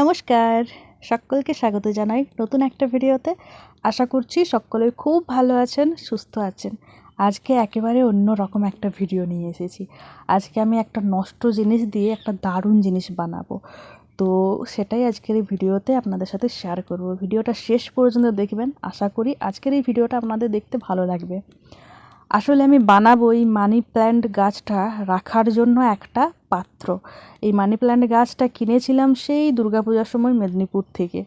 নমস্কার। সকলকে স্বাগত জানাই নতুন একটা ভিডিওতে। আশা করছি সকলে খুব ভালো আছেন, সুস্থ আছেন। আজকে একেবারে অন্য রকম একটা ভিডিও নিয়ে এসেছি। আজকে আমি একটা নষ্ট জিনিস দিয়ে একটা দারুণ জিনিস বানাবো। তো সেটাই আজকের এই ভিডিওতে আপনাদের সাথে শেয়ার করব। ভিডিওটা শেষ পর্যন্ত দেখবেন। আশা করি আজকের এই ভিডিওটা আপনাদের দেখতে ভালো লাগবে। আসলে আমি বানাবো এই মানি প্ল্যান্ট গাছটা রাখার জন্য একটা পাত্র। এই মানি প্ল্যান্ট গাছটা কিনেছিলাম সেই দুর্গাপূজার সময় মেদিনীপুর থেকে।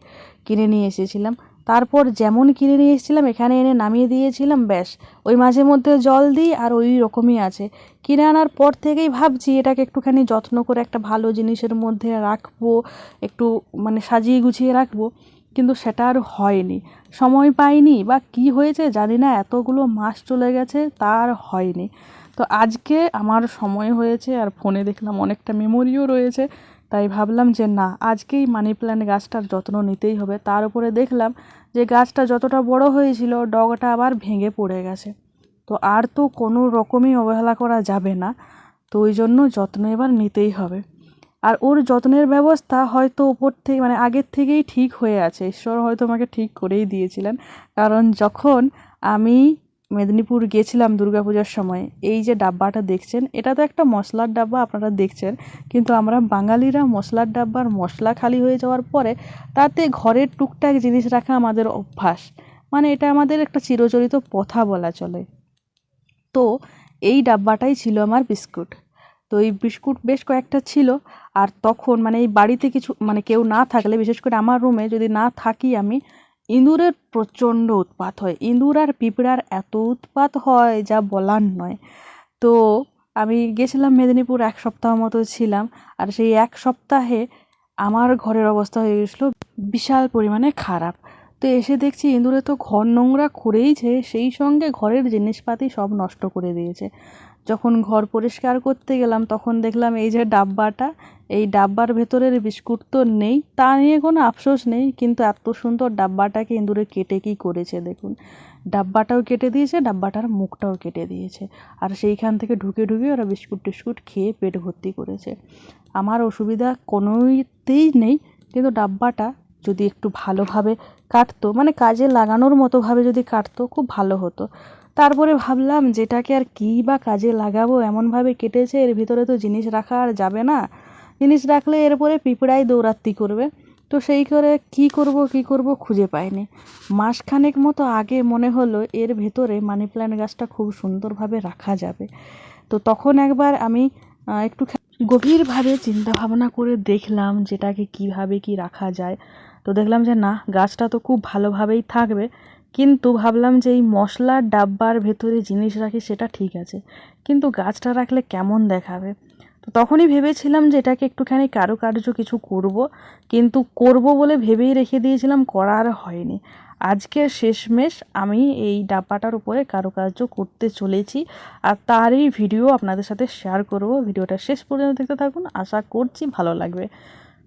কিনে নিয়ে এসেছিলাম। তারপর যেমন কিনে নিয়ে এসেছিলাম, এখানে এনে নামিয়ে দিয়েছিলাম, ব্যাস। ওই মাঝে মধ্যে জল দিই আর ওই রকমই আছে। কিনে আনার পর থেকেই ভাবছি এটাকে একটুখানি যত্ন করে একটা ভালো জিনিসের মধ্যে রাখব, একটু মানে সাজিয়ে গুছিয়ে রাখব। কিন্তু সেটা আর হয়নি। সময় পাইনি বা কি হয়েছে জানি না, এতগুলো মাস চলে গেছে তার হয়নি। তো আজকে আমার সময় হয়েছে আর ফোনে দেখলাম অনেকটা মেমোরিও রয়েছে, তাই ভাবলাম যে না, আজকেই মানি প্ল্যান্ট গাছটার যত্ন নিতেই হবে। তার উপরে দেখলাম যে গাছটা যতটা বড় হয়েছিল, ডগটা আবার ভেঙে পড়ে গেছে। তো আর তো কোনো রকমই অবহেলা করা যাবে না। তো ওই জন্য যত্ন এবার নিতেই হবে। আর ওর যত্নের ব্যবস্থা হয়তো ওপর থেকে মানে আগের থেকেই ঠিক হয়ে আছে। ঈশ্বর হয়তো আমাকে ঠিক করেই দিয়েছিলেন। কারণ যখন আমি মেদিনীপুর গেছিলাম দুর্গাপূজার সময়, এই যে ডাব্বাটা দেখছেন, এটা তো একটা মশলার ডাব্বা, আপনারা দেখছেন। কিন্তু আমরা বাঙালিরা মশলার ডাব্বার মশলা খালি হয়ে যাওয়ার পরে, তাতে ঘরের টুকটাক জিনিস রাখা আমাদের অভ্যাস। মানে এটা আমাদের একটা চিরচরিত প্রথা বলা চলে। তো এই ডাব্বাটাই ছিল আমার বিস্কুট। তো এই বিস্কুট বেশ কয়েকটা ছিল। আর তখন মানে এই বাড়িতে কিছু মানে কেউ না থাকলে, বিশেষ করে আমার রুমে যদি না থাকি আমি, ইঁদুরের প্রচণ্ড উৎপাত হয়। ইঁদুর আর পিঁপড়ার এত উৎপাত হয় যা বলার নয়। তো আমি গেছিলাম মেদিনীপুর, এক সপ্তাহ মতো ছিলাম। আর সেই এক সপ্তাহে আমার ঘরের অবস্থা হয়ে গেছিল বিশাল পরিমাণে খারাপ। তো এসে দেখছি ইঁদুরে তো ঘর নোংরা করেইছে, সেই সঙ্গে ঘরের জিনিসপাতি সব নষ্ট করে দিয়েছে। যখন ঘর পরিষ্কার করতে গেলাম, তখন দেখলাম এই যে ডাব্বাটা, এই ডাব্বার ভেতরের বিস্কুট তো নেই, তা নিয়ে কোনো আফসোস নেই, কিন্তু এত সুন্দর ডাব্বাটাকে ইঁদুরে কেটে কী করেছে দেখুন। ডাব্বাটাও কেটে দিয়েছে, ডাব্বাটার মুখটাও কেটে দিয়েছে। আর সেইখান থেকে ঢুকে ঢুকে ওরা বিস্কুট টিস্কুট খেয়ে পেট ভর্তি করেছে। আমার অসুবিধা কোনোতেই নেই, কিন্তু ডাব্বাটা যদি একটু ভালোভাবে কাটতো মানে কাজে লাগানোর মতোভাবে যদি কাটতো, খুব ভালো হতো। তারপরে ভাবলাম যেটাকে আর কী বা কাজে লাগাবো? এমনভাবে কেটেছে, এর ভিতরে তো জিনিস রাখা আর যাবে না। জিনিস রাখলে এরপরে পিঁপড়াই দৌরাত্মি করবে। তো সেই করে কি করব কি করব খুঁজে পাইনি। মাসখানেক মতো আগে মনে হলো এর ভেতরে মানি প্ল্যান্ট গাছটা খুব সুন্দরভাবে রাখা যাবে। তো তখন একবার আমি একটু গভীরভাবে চিন্তা ভাবনা করে দেখলাম যেটাকে কীভাবে কি রাখা যায়। তো দেখলাম যে না, গাছটা তো খুব ভালোভাবেই থাকবে। কিন্তু ভাবলাম যে এই মশলার ডাব্বার ভেতরে জিনিস রাখি, সেটা ঠিক আছে। কিন্তু গাছটা রাখলে কেমন দেখাবে? তো তখনই ভেবেছিলাম যে এটাকে একটুখানি কারুকার্য কিছু করব, কিন্তু করব বলে ভেবেই রেখে দিয়েছিলাম করার হয়নি। আজকে শেষমেশ আমি এই ডাব্বাটার উপরে কারুকার্য করতে চলেছি, আর তারই ভিডিও আপনাদের সাথে শেয়ার করব। ভিডিওটা শেষ পর্যন্ত দেখতে থাকুন, আশা করছি ভালো লাগবে।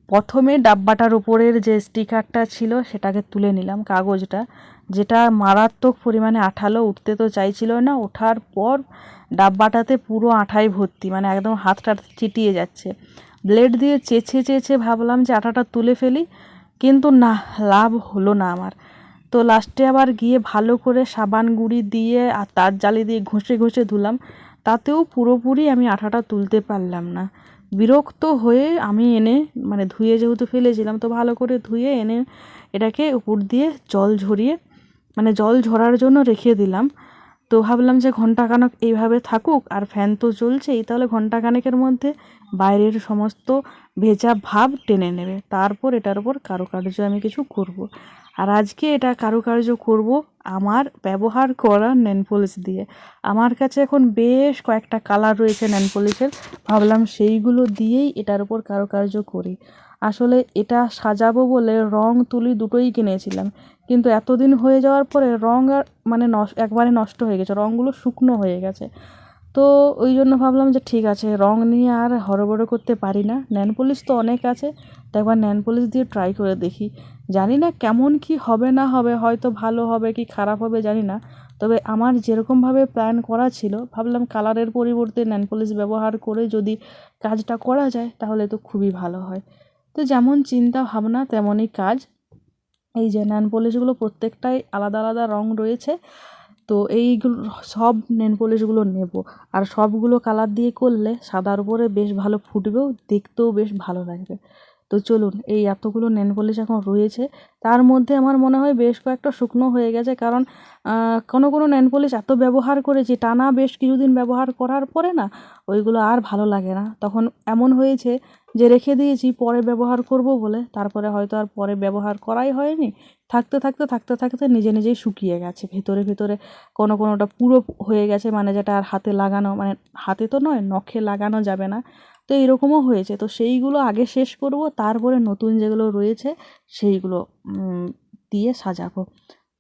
প্রথমে ডাব্বাটার উপরের যে স্টিকারটা ছিল, সেটাকে তুলে নিলাম কাগজটা। যেটা মারাত্মক পরিমাণে আঠালো, উঠতে তো চাইছিল না। ওঠার পর ডাব্বাটাতে পুরো আঠাই ভর্তি মানে একদম হাতটা চিটিয়ে যাচ্ছে। ব্লেড দিয়ে চেঁচে চেঁচে ভাবলাম যে আঠাটা তুলে ফেলি, কিন্তু না, লাভ হলো না আমার। তো লাস্টে আবার গিয়ে ভালো করে সাবান গুঁড়ি দিয়ে আর তার জালি দিয়ে ঘষে ঘষে ধুলাম। তাতেও পুরোপুরি আমি আঠাটা তুলতে পারলাম না। বিরক্ত হয়ে আমি এনে মানে ধুয়ে যেহেতু ফেলেছিলাম, তো ভালো করে ধুয়ে এনে এটাকে উপর দিয়ে জল ঝরিয়ে মানে জল ঝরার জন্য রেখে দিলাম তো ভাবলাম যে ঘন্টাখানেক এইভাবে থাকুক, আর ফ্যান তো চলছেই তাহলে ঘন্টাখানেকের মধ্যে বাইরের সমস্ত ভেজা ভাব টেনে নেবে তারপর এটার উপর কারুকার্য আমি কিছু করব। আর আজকে এটা কারুকার্য করব আমার ব্যবহার করা নেন পলিশ দিয়ে। আমার কাছে এখন বেশ কয়েকটা কালার রয়েছে নেন পলিশের ভাবলাম সেইগুলো দিয়েই এটার উপর কারুকার্য করি। আসলে এটা সাজাবো বলে রং তুলি দুটোই কিনেছিলাম। কিন্তু এতদিন হয়ে যাওয়ার পরে রং আর মানে নষ্ট একবারে নষ্ট হয়ে গেছে রঙগুলো শুকনো হয়ে গেছে। তো ওই জন্য ভাবলাম যে ঠিক আছে, রং নিয়ে আর হরবড়ো করতে পারি না। ন্যান পলিশ তো অনেক আছে, তো একবার ন্যান পলিশ দিয়ে ট্রাই করে দেখি। জানি না কেমন কি হবে না হবে, হয়তো ভালো হবে কি খারাপ হবে, জানি না। তবে আমার যেরকমভাবে প্ল্যান করা ছিল, ভাবলাম কালারের পরিবর্তে ন্যান পলিশ ব্যবহার করে যদি কাজটা করা যায়, তাহলে তো খুবই ভালো হয়। তো যেমন চিন্তা ভাবনা, তেমনই কাজ। এই যে নেন পলিশগুলো প্রত্যেকটাই আলাদা আলাদা রং রয়েছে, তো এইগুলো সব নেন পলিশগুলো নেব। আর সবগুলো কালার দিয়ে করলে সাদার উপরে বেশ ভালো ফুটবেও, দেখতেও বেশ ভালো লাগবে। তো চলুন, এই এতগুলো নেন পলিশ এখন রয়েছে। তার মধ্যে আমার মনে হয় বেশ কয়েকটা শুকনো হয়ে গেছে, কারণ কোনো কোনো নেন পলিশ এত ব্যবহার করেছি, টানা বেশ কিছুদিন ব্যবহার করার পরে না, ওইগুলো আর ভালো লাগে না। তখন এমন হয়েছে যে রেখে দিয়েছি, পরে ব্যবহার করব বলে, তারপরে হয়তো আর পরে ব্যবহার করাই হয়নি। থাকতে থাকতে থাকতে থাকতে নিজে নিজেই শুকিয়ে গেছে। ভেতরে ভেতরে কোনো, কোনোটা পুরো হয়ে গেছে মানে যেটা আর হাতে লাগানো মানে হাতে তো নয়, নখে লাগানো যাবে না। তো এইরকমও হয়েছে। তো সেইগুলো আগে শেষ করব, তারপরে নতুন যেগুলো রয়েছে, সেইগুলো দিয়ে সাজাবো।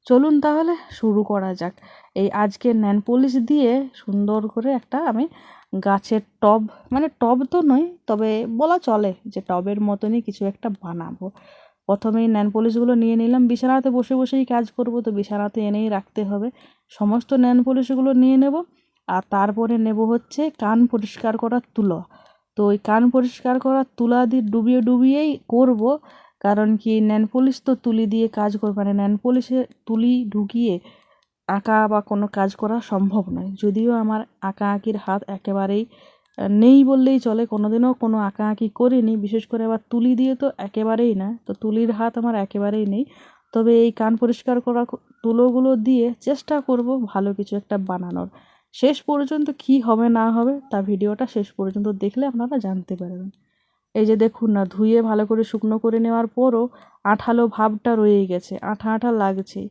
চলুন তাহলে, শুরু করা যাক। এই আজকে ন্যান পলিশ দিয়ে সুন্দর করে একটা আমি গাছের টব মানে টব তো নয়, তবে বলা চলে যে টবের মতনই কিছু একটা বানাবো। প্রথমেই ন্যান পলিশগুলো নিয়ে নিলাম, বিছানাতে বসে বসেই কাজ করব, তো বিছানাতে এনেই রাখতে হবে। সমস্ত ন্যান পলিশগুলো নিয়ে নেব, আর তারপরে নেব হচ্ছে কান পরিষ্কার করার তুলো। তো ওই কান পরিষ্কার করার তুলা দিয়ে ডুবিয়ে ডুবিয়েই করব, কারণ কি ন্যান পলিশ তো তুলি দিয়ে কাজ করবে না ন্যান পলিশে তুলি ঢুকিয়ে আঁকা বা কোনো কাজ করা সম্ভব নয়। যদিও আমার আঁকা আঁকির হাত একেবারেই নেই বললেই চলে কোনো দিনও কোনো আঁকা আঁকি করিনি, বিশেষ করে আবার তুলি দিয়ে তো একেবারেই না, তো তুলির হাত আমার একেবারেই নেই। তবে এই কান পরিষ্কার করা তুলোগুলো দিয়ে চেষ্টা করব ভালো কিছু একটা বানানোর। শেষ পর্যন্ত কি হবে না হবে তা ভিডিওটা শেষ পর্যন্ত দেখলে আপনারা জানতে পারবেন। এই যে দেখুন না, ধুয়ে ভালো করে শুকনো করে নেওয়ার পরও আঠালো ভাবটা রয়ে গেছে, আঠা আঠা লাগছে।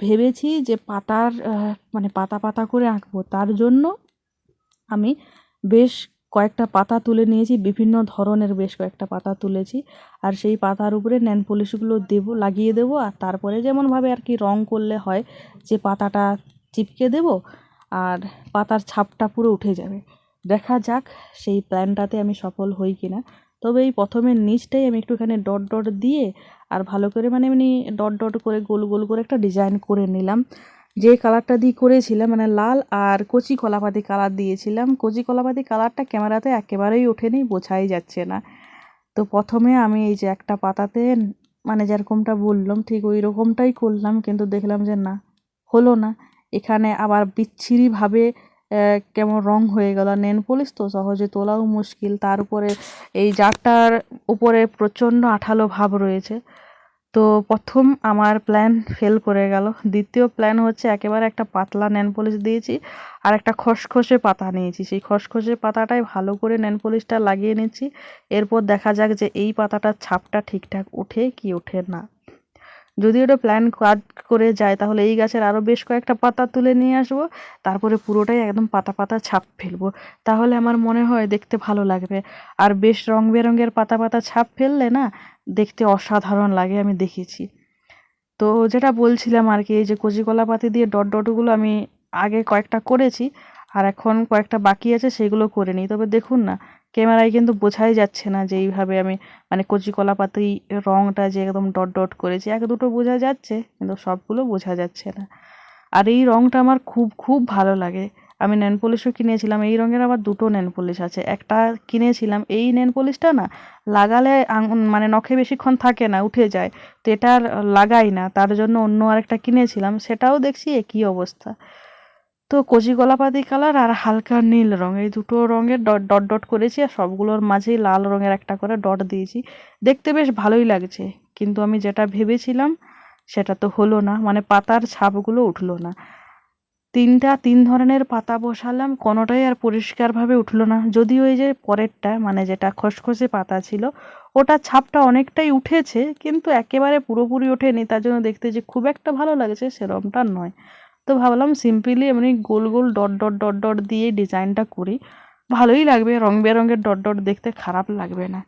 ভেবেছি যে পাতার মানে পাতা পাতা করে আঁকবো। তার জন্য আমি বেশ কয়েকটা পাতা তুলে নিয়েছি, বিভিন্ন ধরনের বেশ কয়েকটা পাতা তুলেছি। আর সেই পাতার উপরে ন্যান পলিশগুলো দেবো, লাগিয়ে দেবো। আর তারপরে যেমনভাবে আর কি রং করলে হয়, যে পাতাটা চিপকে দেবো আর পাতার ছাপটা পুরো উঠে যাবে। দেখা যাক সেই প্ল্যানটাতে আমি সফল হই কি না তবে এই প্রথমের নিচটাই আমি একটুখানি ডট ডট দিয়ে আর ভালো করে মানে এমনি ডট ডট করে গোল গোল করে একটা ডিজাইন করে নিলাম। যে কালারটা দিয়ে করেছিলাম মানে লাল আর কচি কলাপাতি কালার দিয়েছিলাম। কচি কলাপাতি কালারটা ক্যামেরাতে একেবারেই ওঠেনি, বোঝাই যাচ্ছে না। তো প্রথমে আমি এই যে একটা পাতাতে মানে যেরকমটা বললাম ঠিক ওই রকমটাই করলাম, কিন্তু দেখলাম যে না, হলো না। এখানে আবার বিচ্ছিরিভাবে কেমন রং হয়ে গেল। নেন পলিশ তো সহজে তোলাও মুশকিল। তার উপরে এই জারটার উপরে প্রচণ্ড আঠালো ভাব রয়েছে। তো প্রথম আমার প্ল্যান ফেল করে গেল। দ্বিতীয় প্ল্যান হচ্ছে একেবারে একটা পাতলা নেন পলিশ দিয়েছি আর একটা খসখসে পাতা নিয়েছি। সেই খসখসে পাতাটাই ভালো করে নেন পলিশটা লাগিয়ে নিয়েছি এরপর দেখা যাক যে এই পাতাটার ছাপটা ঠিকঠাক ওঠে কি ওঠে না। যদি ওটা প্ল্যান কাজ করে যায়, তাহলে এই গাছের আরও বেশ কয়েকটা পাতা তুলে নিয়ে আসব। তারপরে পুরোটাই একদম পাতা পাতা ছাপ ফেলব। তাহলে আমার মনে হয় দেখতে ভালো লাগবে। আর বেশ রং বেরঙের পাতা পাতা ছাপ ফেললে না, দেখতে অসাধারণ লাগে আমি দেখেছি। তো যেটা বলছিলাম আর কি, এই যে কচি কলা পাতি দিয়ে ডট ডটগুলো আমি আগে কয়েকটা করেছি, আর এখন কয়েকটা বাকি আছে, সেগুলো করে নিই। তবে দেখুন না ক্যামেরায় কিন্তু বোঝাই যাচ্ছে না যে এইভাবে আমি মানে কচি কলা পাতি রঙটা যে একদম ডট ডট করেছি, এক দুটো বোঝা যাচ্ছে, কিন্তু সবগুলো বোঝা যাচ্ছে না। আর এই রঙটা আমার খুব খুব ভালো লাগে। আমি নেন পলিশও কিনেছিলাম, এই রঙের আবার দুটো নেন পলিশ আছে। একটা কিনেছিলাম, এই নেন পলিশটা না, লাগালে মানে নখে বেশিক্ষণ থাকে না, উঠে যায়, তো এটা আর লাগাই না, তার জন্য অন্য আরেকটা কিনেছিলাম, সেটাও দেখছি একই অবস্থা। তো কচি গোলাপাতি কালার আর হালকা নীল রঙ এই দুটো রঙের ডট ডট ডট করেছি আর সবগুলোর মাঝেই লাল রঙের একটা করে ডট দিয়েছি। দেখতে বেশ ভালোই লাগছে, কিন্তু আমি যেটা ভেবেছিলাম সেটা তো হলো না মানে পাতার ছাপগুলো উঠল না। তিনটা, তিন ধরনের পাতা বসালাম, কোনোটাই আর পরিষ্কারভাবে উঠল না। যদিও ওই যে পরেরটা মানে যেটা খসখসে পাতা ছিল ওটা ছাপটা অনেকটাই উঠেছে, কিন্তু একেবারে পুরোপুরি ওঠেনি, তার জন্য দেখতে যে খুব একটা ভালো লাগছে সেরমটা নয়। তো ভাবলাম সিম্পলি এমনি গোল গোল ডট ডট ডট ডট দিয়ে ডিজাইনটা করি। ভালোই লাগবে, রং বেরঙের ডট ডট দেখতে খারাপ লাগবে না।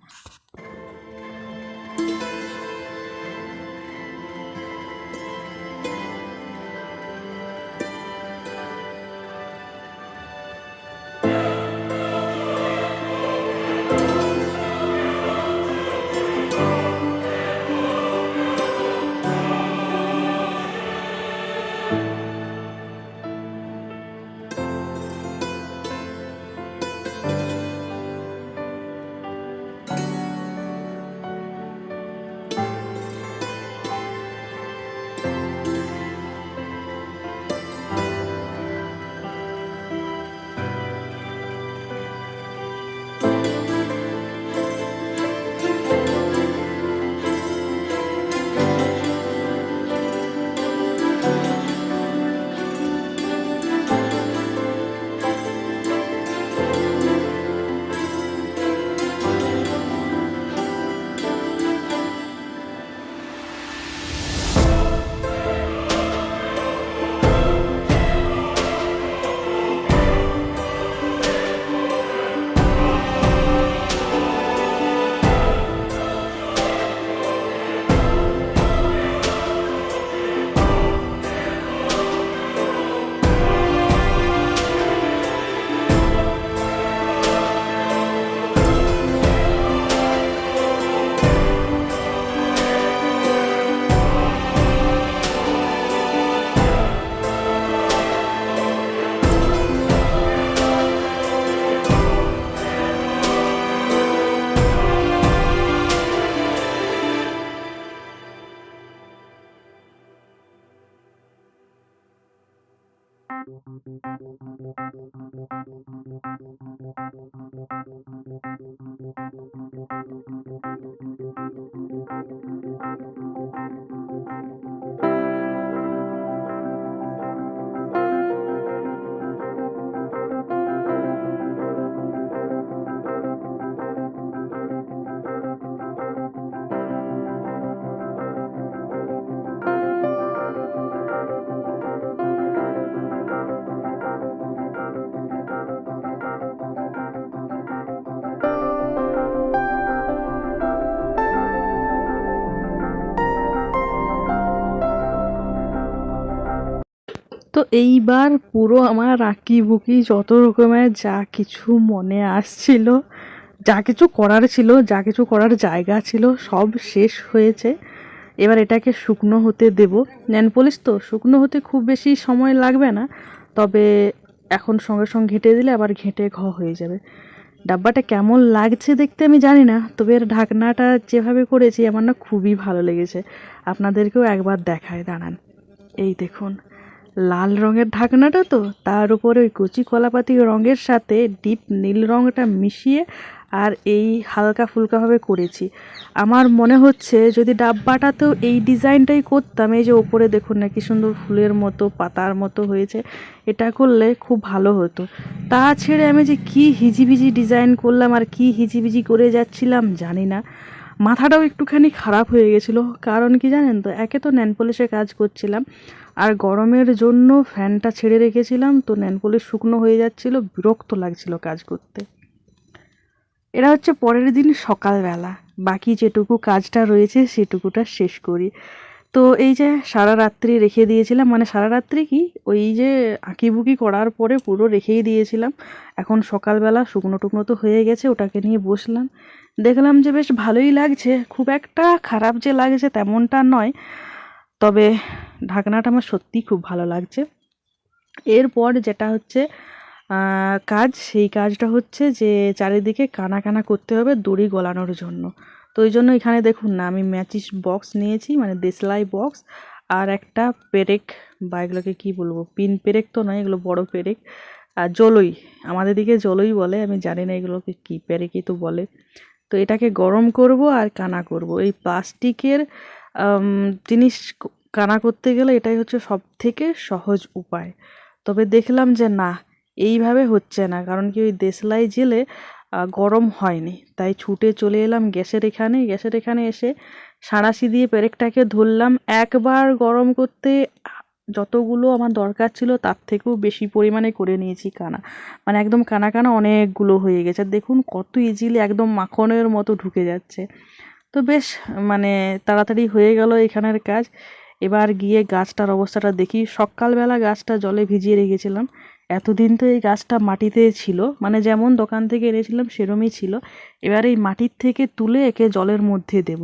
Thank you. তো এইবার পুরো আমার আঁকি বুকি যত রকমের যা কিছু মনে আসছিল, যা কিছু করার ছিল, যা কিছু করার জায়গা ছিল, সব শেষ হয়েছে। এবার এটাকে শুকনো হতে দেব। নেন পলিশ তো, শুকনো হতে খুব বেশি সময় লাগবে না, তবে এখন সঙ্গে সঙ্গে ঘেঁটে দিলে আবার ঘেঁটে ঘ হয়ে যাবে। ডাব্বাটা কেমন লাগছে দেখতে আমি জানি না, তবে এর ঢাকনাটা যেভাবে করেছি আমার না খুবই ভালো লেগেছে। আপনাদেরকেও একবার দেখায় দাঁড়ান। এই দেখুন। লাল রঙের ঢাকনাটা তো, তার উপরে ওই কচি কলাপাতি রঙের সাথে ডিপ নীল রঙটা মিশিয়ে আর এই হালকা ফুলকাভাবে করেছি। আমার মনে হচ্ছে যদি ডাব্বাটাতেও এই ডিজাইনটাই করতাম, এই যে ওপরে দেখুন না কি সুন্দর ফুলের মতো, পাতার মতো হয়েছে, এটা করলে খুব ভালো হতো। তা ছেড়ে আমি যে কি হিজিবিজি ডিজাইন করলাম আর কি হিজিবিজি করে যাচ্ছিলাম জানি না। মাথাটাও একটুখানি খারাপ হয়ে গেছিল। কারণ কি জানেন তো, একে তো ন্যান পলিশে কাজ করছিলাম। আর গরমের জন্য ফ্যানটা ছেড়ে রেখেছিলাম, তো ন্যান পলিশ শুকনো হয়ে যাচ্ছিল, বিরক্ত লাগছিল কাজ করতে। এটা হচ্ছে পরের দিন সকালবেলা। বাকি যেটুকু কাজটা রয়েছে, সেটুকুটা শেষ করি। তো এই যে সারা রাত্রি রেখে দিয়েছিলাম মানে সারা রাত্রি কি, ওই যে আঁকিবুকি করার পরে পুরো রেখেই দিয়েছিলাম। এখন সকালবেলা শুকনো টুকনো তো হয়ে গেছে, ওটাকে নিয়ে বসলাম। দেখলাম যে বেশ ভালোই লাগছে। খুব একটা খারাপ যে লাগছে তেমনটা নয়, তবে ঢাকনাটা আমার সত্যিই খুব ভালো লাগছে। এরপর যেটা হচ্ছে কাজ, সেই কাজটা হচ্ছে যে চারিদিকে কানা কানা করতে হবে দড়ি গলানোর জন্য। তো ওই জন্য এখানে দেখুন না, আমি ম্যাচিস বক্স নিয়েছি মানে দেশলাই বক্স আর একটা পেরেক বা এগুলোকে কী বলব, পিন পেরেক তো নয়, এগুলো বড় পেরেক। আর জলই, আমাদের দিকে জলই বলে, আমি জানি না এগুলোকে কী পেরেকই তো বলে। তো এটাকে গরম করব আর কানা করব। এই প্লাস্টিকের জিনিস কানা করতে গেলে এটাই হচ্ছে সব থেকে সহজ উপায়। তবে দেখলাম যে না, এইভাবে হচ্ছে না। কারণ কি ওই দেশলাই জেলে গরম হয়নি। তাই ছুটে চলে এলাম গ্যাসের এখানে। গ্যাসের এখানে এসে সাঁড়াশি দিয়ে পেরেকটাকে ধরলাম। একবার গরম করতে যতগুলো আমার দরকার ছিল, তার থেকেও বেশি পরিমাণে করে নিয়েছি কানা। মানে একদম কানা কানা অনেকগুলো হয়ে গেছে। আর দেখুন কত ইজিলি একদম মাখনের মতো ঢুকে যাচ্ছে। তো বেশ মানে তাড়াতাড়ি হয়ে গেল এখানের কাজ। এবার গিয়ে গাছটার অবস্থাটা দেখি। সকালবেলা গাছটা জলে ভিজিয়ে রেখেছিলাম। এতদিন তো এই গাছটা মাটিতে ছিল। মানে যেমন দোকান থেকে এনেছিলাম, সেরমই ছিল। এবার এই মাটির থেকে তুলে একে জলের মধ্যে দেব।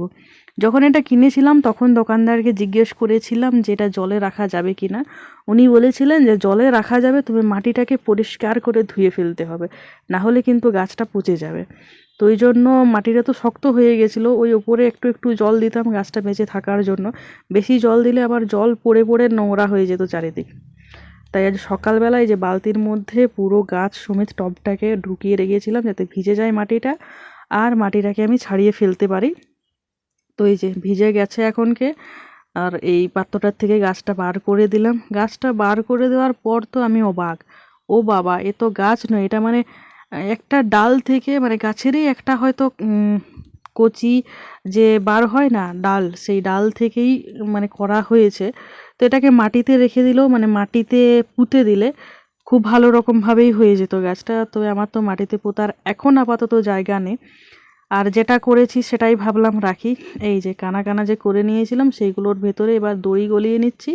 যখন এটা কিনেছিলাম, তখন দোকানদারকে জিজ্ঞেস করেছিলাম যে এটা জলে রাখা যাবে কি না উনি বলেছিলেন যে, জলে রাখা যাবে, তবে মাটিটাকে পরিষ্কার করে ধুয়ে ফেলতে হবে, না হলে কিন্তু গাছটা পচে যাবে। তো ওই জন্য মাটিটা তো শক্ত হয়ে গেছিল, ওই ওপরে একটু একটু জল দিতাম গাছটা বেঁচে থাকার জন্য। বেশি জল দিলে আবার জল পড়ে পড়ে নোংরা হয়ে যেত চারিদিক। তাই আজ সকালবেলায় যে বালতির মধ্যে পুরো গাছ সমেত টবটাকে ঢুকিয়ে রেখেছিলাম যাতে ভিজে যায় মাটিটা, আর মাটিটাকে আমি ছাড়িয়ে ফেলতে পারি। তো এই যে ভিজে গেছে এখনকে, আর এই পাত্রটার থেকে গাছটা বার করে দিলাম। গাছটা বার করে দেওয়ার পর তো আমি অবাক। ও বাবা, এ তো গাছ নয়, এটা মানে একটা ডাল থেকে মানে গাছেরই একটা হয়তো কচি যে বার হয় না, ডাল, সেই ডাল থেকেই মানে করা হয়েছে। তো এটাকে মাটিতে রেখে দিলেও মানে মাটিতে পুঁতে দিলে খুব ভালো রকমভাবেই হয়ে যেত গাছটা। তো আমার তো মাটিতে পোতার এখন আপাতত জায়গা নেই। যেটা করেছি সেটাই ভাবলাম রাখি। এই যে কানা কানা যে করে নিয়েছিলাম সেইগুলোর ভেতরে এবার দড়ি গলিয়ে নিচ্ছি।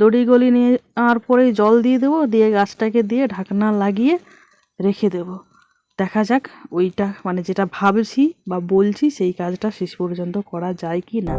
দড়ি গলিয়ে নিয়ে আর পরে জল দিয়ে দেবো, দিয়ে গাছটাকে দিয়ে ঢাকনা লাগিয়ে রেখে দেব। দেখা যাক ওইটা মানে যেটা ভাবছি বা বলছি সেই কাজটা শেষ পর্যন্ত করা যায় কি না।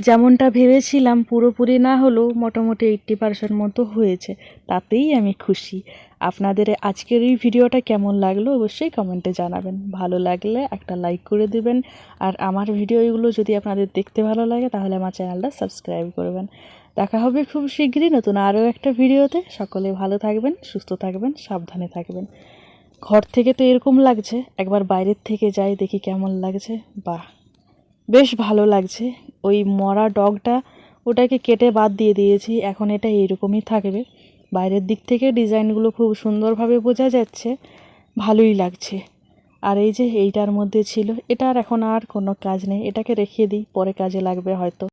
যেমনটা ভেবেছিলাম পুরোপুরি না হলেও মোটামুটি এইট্টি পার্সেন্ট মতো হয়েছে, তাতেই আমি খুশি। আপনাদের আজকের এই ভিডিওটা কেমন লাগল অবশ্যই কমেন্টে জানাবেন। ভালো লাগলে একটা লাইক করে দেবেন। আর আমার ভিডিওগুলো যদি আপনাদের দেখতে ভালো লাগে, তাহলে আমার চ্যানেলটা সাবস্ক্রাইব করবেন। দেখা হবে খুব শীঘ্রই নতুন আরও একটা ভিডিওতে। সকলে ভালো থাকবেন, সুস্থ থাকবেন, সাবধানে থাকবেন। ঘর থেকে তো এরকম লাগছে, একবার বাইরের থেকে যাই দেখি কেমন লাগছে। বাহ! বেশ ভালো লাগছে। ওই মরা ডগটা ওটাকে কেটে বাদ দিয়ে দিয়েছি। এখন এটা এইরকমই থাকবে। বাইরের দিক থেকে ডিজাইনগুলো খুব সুন্দরভাবে বোঝা যাচ্ছে। ভালোই লাগছে। আর এই যে এইটার মধ্যে ছিল এটার এখন আর কোনো কাজ নেই। এটাকে রেখে দিই, পরে কাজে লাগবে হয়তো।